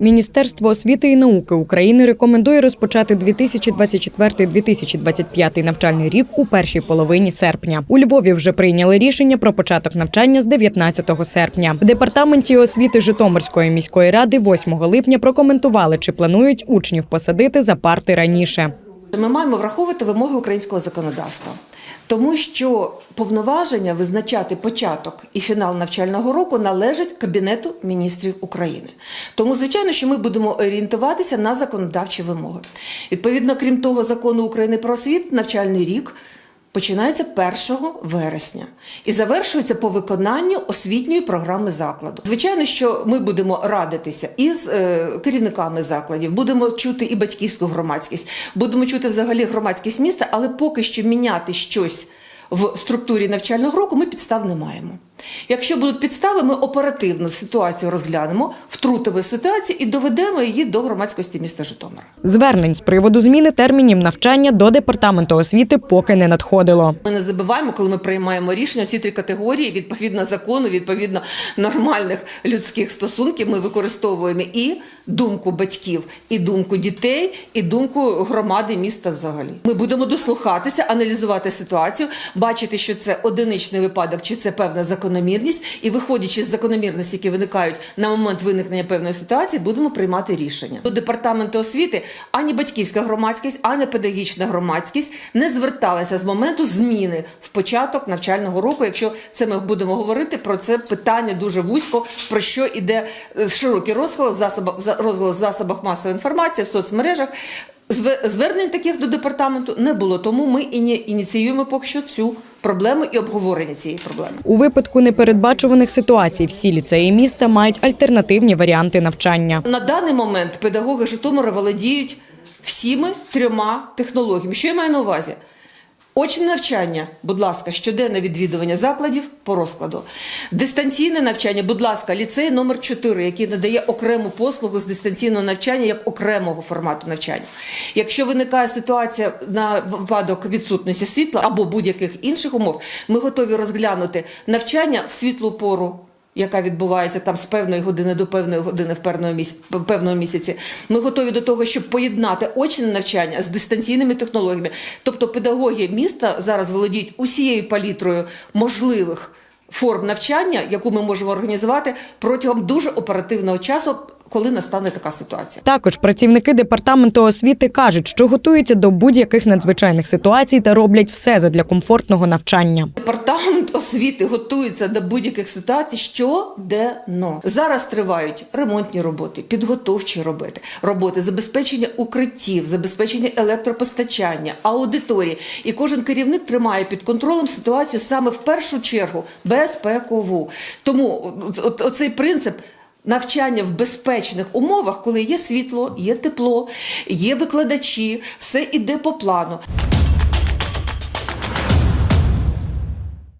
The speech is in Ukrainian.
Міністерство освіти і науки України рекомендує розпочати 2024-2025 навчальний рік у першій половині серпня. У Львові вже прийняли рішення про початок навчання з 19 серпня. В департаменті освіти Житомирської міської ради 8 липня прокоментували, чи планують учнів посадити за парти раніше. Ми маємо враховувати вимоги українського законодавства, тому що повноваження визначати початок і фінал навчального року належать Кабінету міністрів України. Тому, звичайно, що ми будемо орієнтуватися на законодавчі вимоги. Відповідно, крім того, закону України про освіт, навчальний рік. Починається 1 вересня і завершується по виконанню освітньої програми закладу. Звичайно, що ми будемо радитися із е, керівниками закладів, будемо чути і батьківську громадськість, будемо чути взагалі громадськість міста, але поки що міняти щось в структурі навчального року ми підстав не маємо. Якщо будуть підстави, ми оперативно ситуацію розглянемо, втрутимо в ситуацію і доведемо її до громадськості міста Житомира. Звернень з приводу зміни термінів навчання до департаменту освіти поки не надходило. Ми не забуваємо, коли ми приймаємо рішення, ці три категорії відповідно закону, відповідно нормальних людських стосунків, ми використовуємо і думку батьків, і думку дітей, і думку громади міста взагалі. Ми будемо дослухатися, аналізувати ситуацію, бачити, що це одиничний випадок, чи це певна закономірність, і виходячи з закономірності, які виникають на момент виникнення певної ситуації, будемо приймати рішення. До департаменту освіти ані батьківська громадськість, ані педагогічна громадськість не зверталися з моменту зміни в початок навчального року. Якщо це ми будемо говорити про це питання дуже вузько, про що йде е, широкий розголос засобах за- розголос в засобах масової інформації в соцмережах. Зве- Звернень таких до департаменту не було, тому ми і не ініціюємо поки що цю проблему і обговорення цієї проблеми. У випадку непередбачуваних ситуацій всі ліцеї міста мають альтернативні варіанти навчання. На даний момент педагоги Житомира володіють всіми трьома технологіями. Що я маю на увазі? Очне навчання, будь ласка, щоденне відвідування закладів по розкладу. Дистанційне навчання, будь ласка, ліцей номер 4, який надає окрему послугу з дистанційного навчання як окремого формату навчання. Якщо виникає ситуація на випадок відсутності світла або будь-яких інших умов, ми готові розглянути навчання в світлу пору яка відбувається там з певної години до певної години в певного місяці, місяці. Ми готові до того, щоб поєднати очне навчання з дистанційними технологіями. Тобто педагоги міста зараз володіють усією палітрою можливих форм навчання, яку ми можемо організувати протягом дуже оперативного часу, коли настане така ситуація. Також працівники департаменту освіти кажуть, що готуються до будь-яких надзвичайних ситуацій та роблять все задля комфортного навчання. Департамент освіти готується до будь-яких ситуацій щоденно. Зараз тривають ремонтні роботи, підготовчі роботи, роботи, забезпечення укриттів, забезпечення електропостачання, аудиторії. І кожен керівник тримає під контролем ситуацію саме в першу чергу безпекову. Тому оцей принцип. Навчання в безпечних умовах, коли є світло, є тепло, є викладачі, все іде по плану.